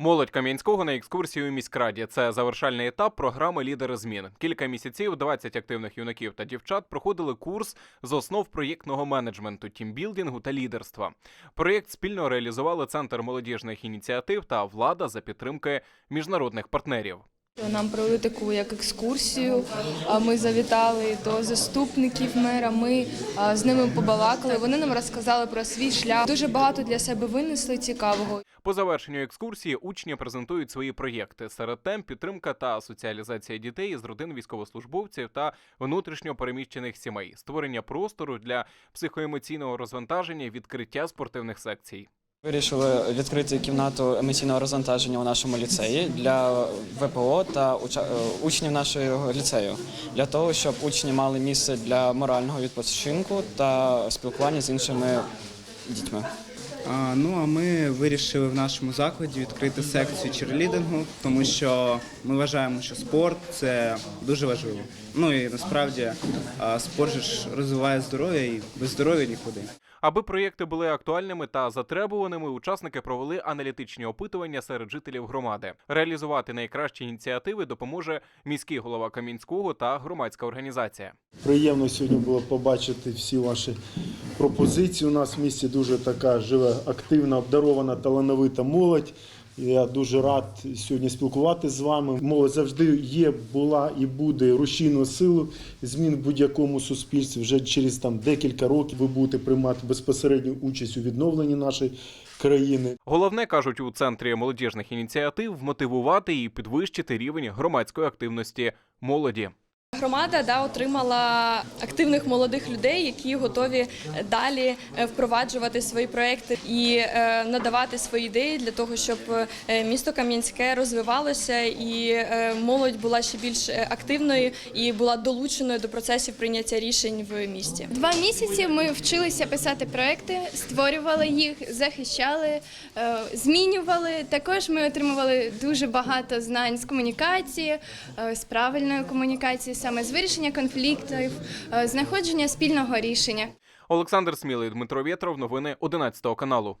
Молодь Кам'янського на екскурсії у міськраді. Це завершальний етап програми Лідери змін. Кілька місяців 20 активних юнаків та дівчат проходили курс з основ проєктного менеджменту, тімбілдингу та лідерства. Проєкт спільно реалізували центр молодіжних ініціатив та влада за підтримки міжнародних партнерів. Нам провели таку як екскурсію. Ми завітали до заступників мера. Ми з ними побалакали. Вони нам розказали про свій шлях. Дуже багато для себе винесли цікавого. По завершенню екскурсії учні презентують свої проєкти. Серед тем підтримка та соціалізація дітей з родин військовослужбовців та внутрішньо переміщених сімей, створення простору для психоемоційного розвантаження, відкриття спортивних секцій. Вирішили відкрити кімнату емоційного розвантаження у нашому ліцеї для ВПО та е, учнів нашого ліцею, для того, щоб учні мали місце для морального відпочинку та спілкування з іншими дітьми. А, ну а ми вирішили в нашому закладі відкрити секцію черлідингу, тому що ми вважаємо, що спорт це дуже важливо. Ну і насправді а, спорт ж розвиває здоров'я і без здоров'я нікуди. Аби проєкти були актуальними та затребуваними, учасники провели аналітичні опитування серед жителів громади. Реалізувати найкращі ініціативи допоможе міський голова Кам'янського та громадська організація. Приємно сьогодні було побачити всі ваші пропозиції. У нас в місті дуже така жива, активна, обдарована, талановита молодь. Я дуже рад сьогодні спілкуватися з вами. Молодь завжди є, була і буде рушійною силою змін в будь-якому суспільстві. Вже через там декілька років ви будете приймати безпосередню участь у відновленні нашої країни. Головне кажуть у центрі молодіжних ініціатив мотивувати і підвищити рівень громадської активності молоді. Громада да, отримала активних молодих людей, які готові далі е, впроваджувати свої проекти і е, надавати свої ідеї для того, щоб е, місто Кам'янське розвивалося і молодь була ще більш активною і була долученою до процесів прийняття рішень в місті. Два місяці ми вчилися писати проекти, створювали їх, захищали, змінювали. Також ми отримували дуже багато знань з комунікації, з правильної комунікації, саме з вирішення конфліктів, е, знаходження спільного рішення. Олександр Смілий, Дмитро Вєтров, новини 11 каналу.